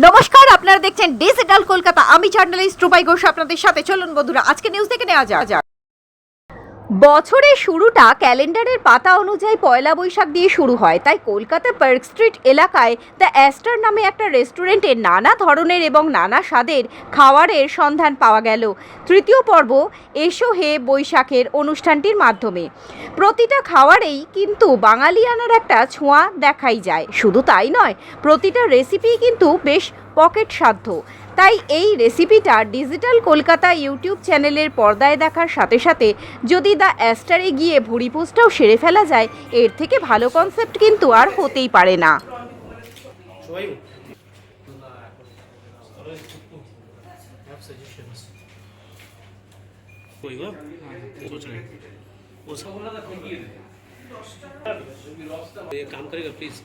নমস্কার, আপনারা দেখছেন ডিজিটাল কলকাতা আমি জার্নালিস্ট রুবাই ঘোষ, আপনাদের সাথে চলুন বন্ধুরা। আজকে নিউজ দেখে নেওয়া যাক। বছরের শুরুটা ক্যালেন্ডারের পাতা অনুযায়ী পয়লা বৈশাখ দিয়ে শুরু হয়। তাই কলকাতা পার্ক স্ট্রিট এলাকায় দ্য অ্যাস্টার নামে একটা রেস্টুরেন্টে নানা ধরনের এবং নানা স্বাদের খাবারের সন্ধান পাওয়া গেল। তৃতীয় পর্ব এসো হে বৈশাখের অনুষ্ঠানটির মাধ্যমে। প্রতিটা খাবারেই কিন্তু বাঙালিয়ানার একটা ছোঁয়া দেখাই যায়। শুধু তাই নয়, প্রতিটা রেসিপি কিন্তু বেশ পকেট সাধ্য তাই এই রেসিপিটা ডিজিটাল কলকাতা ইউটিউব চ্যানেলের পর্দায় দেখার সাথে সাথে যদি দ্য অ্যাস্টারে গিয়ে ভুড়ি পোস্টটাও সেরে ফেলা যায় এর থেকে ভালো কনসেপ্ট কিন্তু আর হতেই পারে না Show you. Have suggestions. कोई हो सोच रहे हैं वो सब ये काम करेगा प्लीज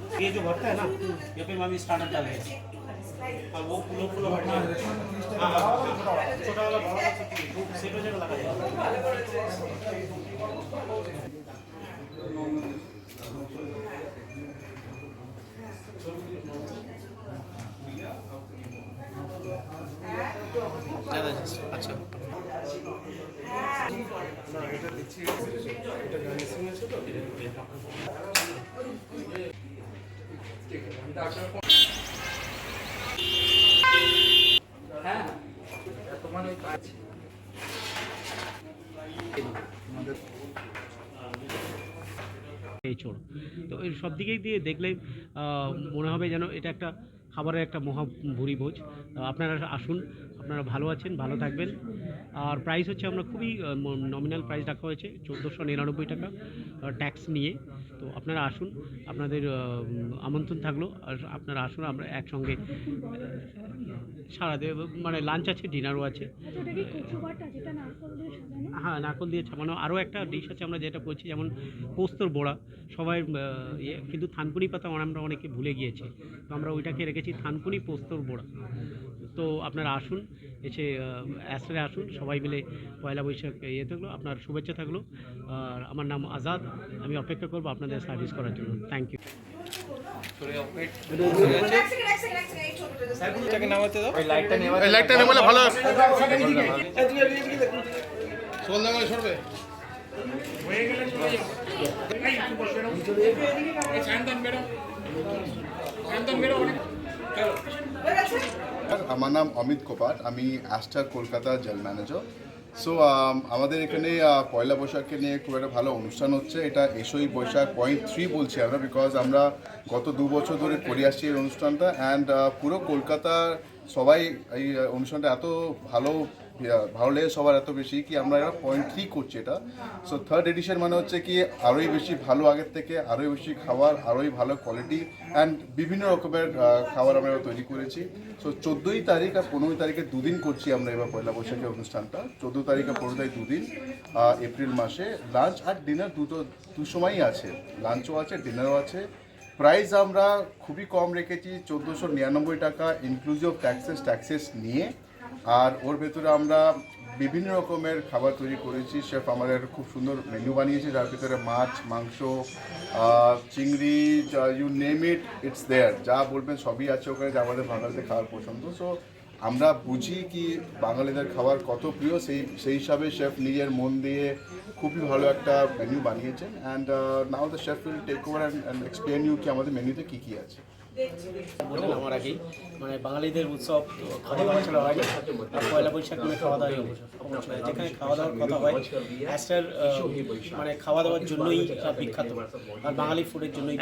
ये जो भरता है ना ये पे मामी स्टार्टअप डाल दिया हाँ वो फूलो फूलो भरना है हाँ हाँ हाँ, छोटा वाला बड़ा वाला सब चाहिए वो सेट हो जाएगा लगा जाएगा ज़्यादा अच्छा এই চোর তো এই সব দিকেই দিয়ে দেখলে মনে হবে যেন এটা একটা খাবারের একটা মহা ভুরি ভোজ। আপনারা আসুন, আপনারা ভালো আছেন, ভালো থাকবেন। আর প্রাইস হচ্ছে আমরা খুবই নমিনাল প্রাইস রাখা হয়েছে, চোদ্দোশো নিরানব্বই টাকা ট্যাক্স নিয়ে। তো আপনারা আসুন আপনাদের আমন্ত্রণ থাকল আর আপনারা আসুন আমরা একসঙ্গে সারা দেব মানে লাঞ্চ আছে ডিনারও আছে। হ্যাঁ নারকল দিয়ে ছাপানো আরও একটা ডিশ আছে আমরা যেটা করছি যেমন পোস্তর বড়া। সবাই ইয়ে কিন্তু থানকুনি পাতা আমরা অনেকে ভুলে গিয়েছি। তো আমরা ওইটাকে রেখেছি থানকুনি পোস্তর বড়া। তো আপনারা আসুন এসে অ্যাস্টারে আসুন। সবাই মিলে পয়লা বৈশাখ ইয়ে থাকল। আপনার শুভেচ্ছা থাকল। আর আমার নাম আজাদ। আমি অপেক্ষা করব আপনাদের সার্ভিস করার জন্য। থ্যাংক ইউ ওই লাইটটা নেই বলে ভালো সোল দাঙ্গলে সরবে আমার নাম অমিত কোপাট, আমি Astor Kolkata general manager. So আমাদের এখানে পয়লা বৈশাখকে নিয়ে খুব একটা ভালো অনুষ্ঠান হচ্ছে। এটা এসোই বৈশাখ পয়েন্ট থ্রি বলছি আমরা বিকজ আমরা গত দু বছর ধরে করে আসছি এই অনুষ্ঠানটা অ্যান্ড পুরো কলকাতার সবাই এই অনুষ্ঠানটা এত ভালো ভালো লেগে সবার এত বেশি কি আমরা এটা পয়েন্ট থ্রি করছি এটা। সো থার্ড এডিশন মানে হচ্ছে কি আরোই বেশি ভালো আগের থেকে, আরোই বেশি খাবার, আরোই ভালো কোয়ালিটি অ্যান্ড বিভিন্ন রকমের খাবার আমরা তৈরি করেছি। সো চোদ্দোই তারিখ আর পনেরোই তারিখে দুদিন করছি আমরা এবার পয়লা বৈশাখের অনুষ্ঠানটা। চোদ্দ তারিখ আর পনেরো তারিখ দুদিন এপ্রিল মাসে। লাঞ্চ আর ডিনার দুটো, দু সময়ই আছে। লাঞ্চও আছে ডিনারও আছে। প্রাইস আমরা খুবই কম রেখেছি, চোদ্দোশো নিরানব্বই টাকা ইনক্লুজিভ ট্যাক্সেস ট্যাক্সেস নিয়ে। আর ওর ভেতরে আমরা বিভিন্ন রকমের খাবার তৈরি করেছি। শেফ আমাদের খুব সুন্দর মেনু বানিয়েছে, যার ভিতরে মাছ, মাংস চিংড়ি you name it it's there যা বলবেন সবই আছে ওখানে, যা আমাদের ভালো খাওয়ার পছন্দ। সো আমরা বুঝি কি বাঙালিদের খাবার কত প্রিয় সেই সেই হিসাবে শেফ নিজের মন দিয়ে খুবই ভালো একটা মেনু বানিয়েছেন and now the chef will take over and explain you কি আমাদের মেনুতে কী কী আছে। বললেন আমার আগেই মানে বাঙালিদের উৎসব খাওয়া দাওয়া ছাড়া হয় না পয়লা বৈশাখ মানে খাওয়া দাওয়া অবশ্যই যেখানে খাওয়া দাওয়ার কথা হয় অ্যাস্টার মানে খাওয়া দাওয়ার জন্যই বিখ্যাত আর বাঙালি ফুডের জন্যই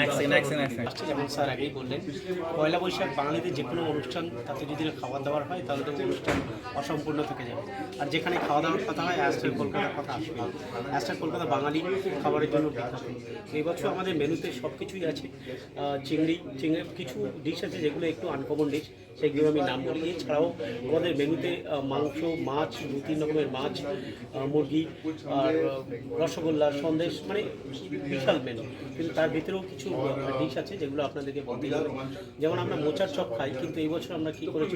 যেমন স্যার আগেই বললেন পয়লা বৈশাখ বাঙালিদের যে কোনো অনুষ্ঠান তাতে যদি খাওয়া দাওয়ার হয়, তাহলে তো অনুষ্ঠান অসম্পূর্ণ থেকে যাবে। আর যেখানে খাওয়া দাওয়ার কথা হয় অ্যাস্টার কলকাতার কথা আসবে। অ্যাস্টার কলকাতা বাঙালি খাবারের জন্য বিখ্যাত। এই বছর আমাদের মেনুতে সব কিছুই আছে চিংড়ি চিংড়ি, কিছু ডিশ আছে যেগুলো একটু আনকমন ডিশ সেগুলো আমি নাম বলি। এছাড়াও আমাদের মেনুতে মাংস, মাছ, দু, তিন রকমের মাছ মুরগি, আর রসগোল্লা, সন্দেশ মানে বিশাল মেনু কিন্তু তার ভিতরেও কিছু ডিশ আছে যেগুলো আপনাদেরকে বলতে যেমন আমরা মোচার চপ খাই, কিন্তু এই বছর আমরা কী করেছি